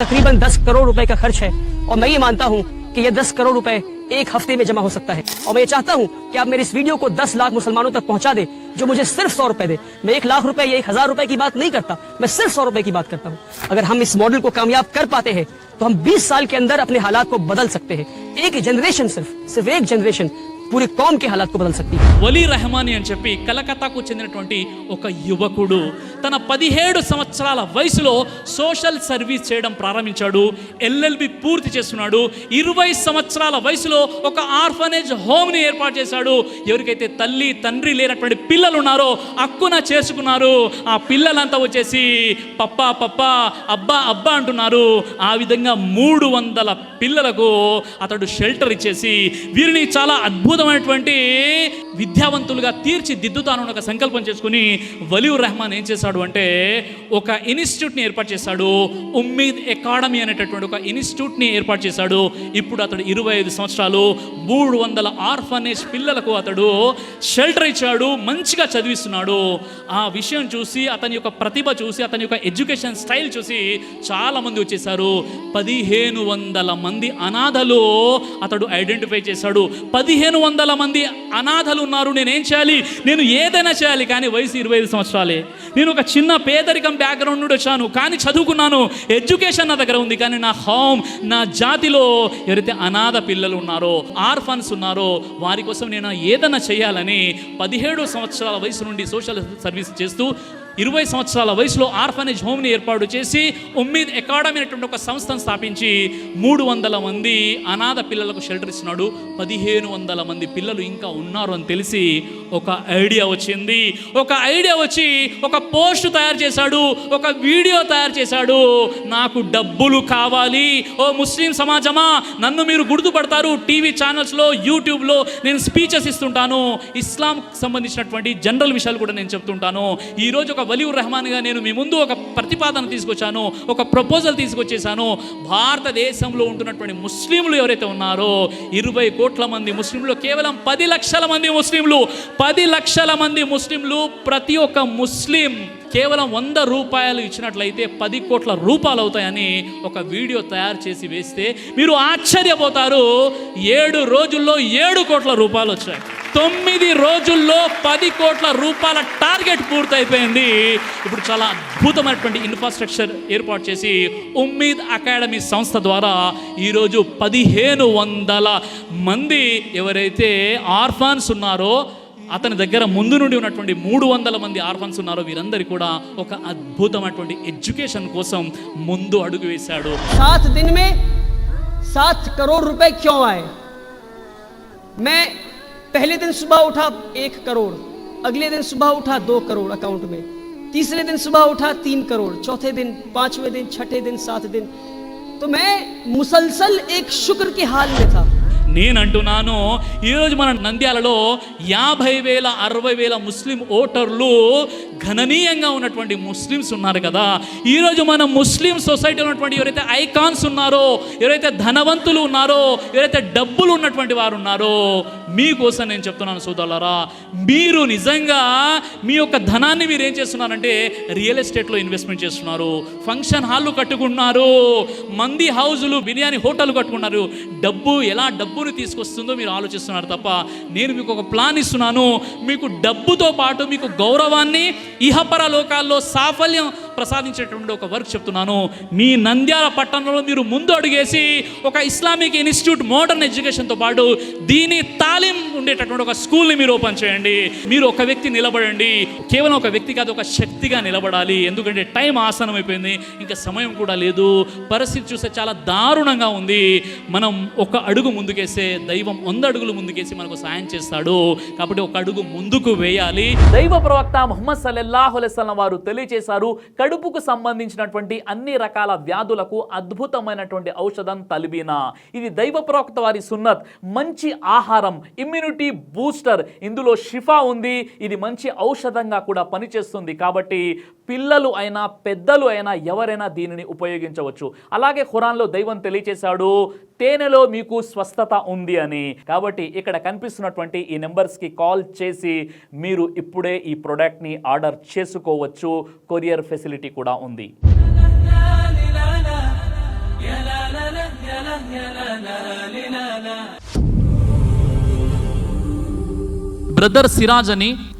तकरीबन 10 करोड़ रुपए का खर्च है। और मैं ये मानता हूँ कि ये 10 करोड़ रुपए एक हफ़्ते में जमा हो सकता है। और मैं ये चाहता हूँ कि आप मेरे इस वीडियो को 10 लाख मुसलमानों तक पहुँचा दे, जो मुझे सिर्फ़ सौ रुपए दे। मैं एक लाख रुपए या एक हज़ार रुपए की बात नहीं करता, मैं सिर्फ़ सौ रुपए की बात करता हूँ। अगर हम इस मॉडल को कामयाब कर पाते हैं तो हम 20 साल के अंदर अपने हालात को बदल सकते हैं। एक जनरेशन सिर्फ़ सिर्फ़ एक जनरेशन పూరి కామ్కి హాలత్కు బదల్ సక్తి వలీ రెహమాని అని చెప్పి కలకత్తాకు చెందినటువంటి ఒక యువకుడు తన పదిహేడు సంవత్సరాల వయసులో సోషల్ సర్వీస్ చేయడం ప్రారంభించాడు ఎల్ఎల్బి పూర్తి చేస్తున్నాడు ఇరవై సంవత్సరాల వయసులో ఒక ఆర్ఫనేజ్ హోమ్ని ఏర్పాటు చేశాడు. ఎవరికైతే తల్లి తండ్రి లేనటువంటి పిల్లలు ఉన్నారో అక్కున చేసుకున్నారు. ఆ పిల్లలంతా వచ్చేసి పప్పా పప్పా అబ్బా అబ్బా అంటున్నారు. ఆ విధంగా మూడు వందల పిల్లలకు అతడు షెల్టర్ ఇచ్చేసి వీరిని చాలా అద్భుత అద్భుతమైనటువంటి విద్యావంతులుగా తీర్చిదిద్దుతానని ఒక సంకల్పం చేసుకుని వలీవుర్ రెహమాన్ ఏం చేశాడు అంటే ఒక ఇన్స్టిట్యూట్ని ఏర్పాటు చేశాడు. ఉమ్మీద్ అకాడమీ అనేటటువంటి ఒక ఇన్స్టిట్యూట్ని ఏర్పాటు చేశాడు. ఇప్పుడు అతడు ఇరవై ఐదు సంవత్సరాలు మూడు వందల ఆర్ఫనేజ్ పిల్లలకు అతడు షెల్టర్ ఇచ్చాడు మంచిగా చదివిస్తున్నాడు. ఆ విషయం చూసి అతని యొక్క ప్రతిభ చూసి అతని యొక్క ఎడ్యుకేషన్ స్టైల్ చూసి చాలా మంది వచ్చేసారు పదిహేను వందల మంది అనాథలు అతడు ఐడెంటిఫై చేశాడు. పదిహేను వందల మంది అనాథలు ఉన్నారు. నేనేం చేయాలి? నేను ఏదైనా చేయాలి. కానీ వయసు ఇరవై ఐదు సంవత్సరాలే. నేను ఒక చిన్న పేదరికం బ్యాక్గ్రౌండ్ నుండి వచ్చాను. కానీ చదువుకున్నాను. ఎడ్యుకేషన్ నా దగ్గర ఉంది. కానీ నా హోమ్ నా జాతిలో ఎవరైతే అనాథ పిల్లలు ఉన్నారో ఆర్ఫన్స్ ఉన్నారో వారి కోసం నేను ఏదైనా చేయాలని పదిహేడు సంవత్సరాల వయసు నుండి సోషల్ సర్వీస్ చేస్తూ ఇరవై సంవత్సరాల వయసులో ఆర్ఫనేజ్ హోమ్ని ఏర్పాటు చేసి ఉమ్మీద్ అకాడమీ అనేటువంటి ఒక సంస్థను స్థాపించి మూడు వందల మంది అనాథ పిల్లలకు షెల్టర్ ఇస్తున్నాడు. పదిహేను వందల మంది పిల్లలు ఇంకా ఉన్నారు అని తెలిసి ఒక ఐడియా వచ్చింది. ఒక ఐడియా వచ్చి ఒక పోస్ట్ తయారు చేశాడు. ఒక వీడియో తయారు చేశాడు. నాకు డబ్బులు కావాలి. ఓ ముస్లిం సమాజమా? నన్ను మీరు గుర్తుపడతారు. టీవీ ఛానల్స్లో యూట్యూబ్లో నేను స్పీచెస్ ఇస్తుంటాను. ఇస్లాం సంబంధించినటువంటి జనరల్ విషయాలు కూడా నేను చెప్తుంటాను. ఈరోజు ఒక వలీవు రెహమాన్గా నేను మీ ముందు ఒక ప్రతిపాదన తీసుకొచ్చాను ఒక ప్రపోజల్ తీసుకొచ్చేసాను భారతదేశంలో ఉంటున్నటువంటి ముస్లింలు ఎవరైతే ఉన్నారో ఇరవై కోట్ల మంది ముస్లింలు కేవలం పది లక్షల మంది ముస్లింలు పది లక్షల మంది ముస్లింలు ప్రతి ఒక్క ముస్లిం కేవలం వంద రూపాయలు ఇచ్చినట్లయితే పది కోట్ల రూపాయలు అవుతాయని ఒక వీడియో తయారు చేసి వేస్తే మీరు ఆశ్చర్యపోతారు. ఏడు రోజుల్లో ఏడు కోట్ల రూపాయలు వచ్చాయి. తొమ్మిది రోజుల్లో పది కోట్ల రూపాయల టార్గెట్ పూర్తయిపోయింది. ఇప్పుడు చాలా అద్భుతమైనటువంటి ఇన్ఫ్రాస్ట్రక్చర్ ఏర్పాటు చేసి ఉమ్మీద్ అకాడమీ సంస్థ ద్వారా ఈరోజు పదిహేను వందల మంది ఎవరైతే ఆర్ఫాన్స్ ఉన్నారో అతని దగ్గర ముందు నుండి ఉన్నటువంటి మూడు వందల మంది ఆర్ఫన్స్ ఉన్నారో వీరందరి కూడా ఒక అద్భుతమైనటువంటి ఎడ్యుకేషన్ కోసం ముందు అడుగు వేశాడు. సాత్ దిన్ మే సాత్ కరోడ్ రూపాయ క్యో ఆయ్ మే पहले दिन सुबह उठा एक करोड़ अगले दिन सुबह उठा दो करोड़ अकाउंट में तीसरे दिन सुबह उठा तीन करोड़ चौथे दिन पांचवें दिन छठे दिन सात दिन तो मैं मुसलसल एक शुक्र के हाल में था నేనంటున్నాను ఈరోజు మన నంద్యాలలో యాభై వేల అరవై వేల ముస్లిం ఓటర్లు గణనీయంగా ఉన్నటువంటి ముస్లిమ్స్ ఉన్నారు కదా ఈరోజు మన ముస్లిం సొసైటీలో ఉన్నటువంటి ఎవరైతే ఐకాన్స్ ఉన్నారో ఎవరైతే ధనవంతులు ఉన్నారో ఎవరైతే డబ్బులు ఉన్నటువంటి వారు ఉన్నారో మీకోసం నేను చెప్తున్నాను సోదరులరా మీరు నిజంగా మీ యొక్క ధనాన్ని మీరు ఏం చేస్తున్నారంటే రియల్ ఎస్టేట్లో ఇన్వెస్ట్మెంట్ చేస్తున్నారు. ఫంక్షన్ హాల్లు కట్టుకున్నారు మంది హౌజులు బిర్యానీ హోటల్ కట్టుకున్నారు డబ్బు ఎలా డబ్బును తీసుకొస్తుందో మీరు ఆలోచిస్తున్నారు తప్ప నేను మీకు ఒక ప్లాన్ ఇస్తున్నాను. మీకు డబ్బుతో పాటు మీకు గౌరవాన్ని ఇహపర లోకాల్లో సాఫల్యం ప్రసాదించేటువంటి ఒక వర్క్ చెప్తున్నాను. మీ నంద్యాల పట్టణంలో మీరు ముందు అడుగేసి ఒక ఇస్లామిక్ ఇన్స్టిట్యూట్ మోడర్న్ ఎడ్యుకేషన్తో పాటు దీని తాలీం ఉండేటటువంటి ఒక స్కూల్ని మీరు ఓపెన్ చేయండి. మీరు ఒక వ్యక్తి నిలబడండి. కేవలం ఒక వ్యక్తి కాదు ఒక శక్తిగా నిలబడాలి. ఎందుకంటే టైం ఆసనం అయిపోయింది ఇంకా సమయం కూడా లేదు. పరిస్థితి చూస్తే చాలా దారుణంగా ఉంది. మనం ఒక అడుగు ముందుకేస్తే దైవం వంద అడుగులు ముందుకేసి మనకు సాయం చేస్తాడు. కాబట్టి ఒక అడుగు ముందుకు వేయాలి. దైవ ప్రవక్త ముహమ్మద్ సల్లల్లాహు అలైస్లం వారు తెలియజేశారు కడుపుకు సంబంధించినటువంటి అన్ని రకాల వ్యాధులకు అద్భుతమైనటువంటి ఔషధం తలిబీనా. ఇది దైవ ప్రవక్త వారి సున్నత్. మంచి ఆహారం ఇమ్యూనిటీ బూస్టర్ ఇందులో షిఫా ఉంది. ఇది మంచి ఔషధంగా కూడా పనిచేస్తుంది కాబట్టి పిల్లలు అయినా పెద్దలు అయినా ఎవరైనా దీనిని ఉపయోగించవచ్చు. అలాగే ఖురాన్లో దైవం తెలియచేశాడు తేనెలో మీకు స్వస్థత ఉంది అని. కాబట్టి ఇక్కడ కనిపిస్తున్నటువంటి ఈ నెంబర్స్కి కాల్ చేసి మీరు ఇప్పుడే ఈ ప్రోడక్ట్ని ఆర్డర్ చేసుకోవచ్చు. కొరియర్ ఫెసిలిటీ కూడా ఉంది. బ్రదర్ సిరాజ్ అని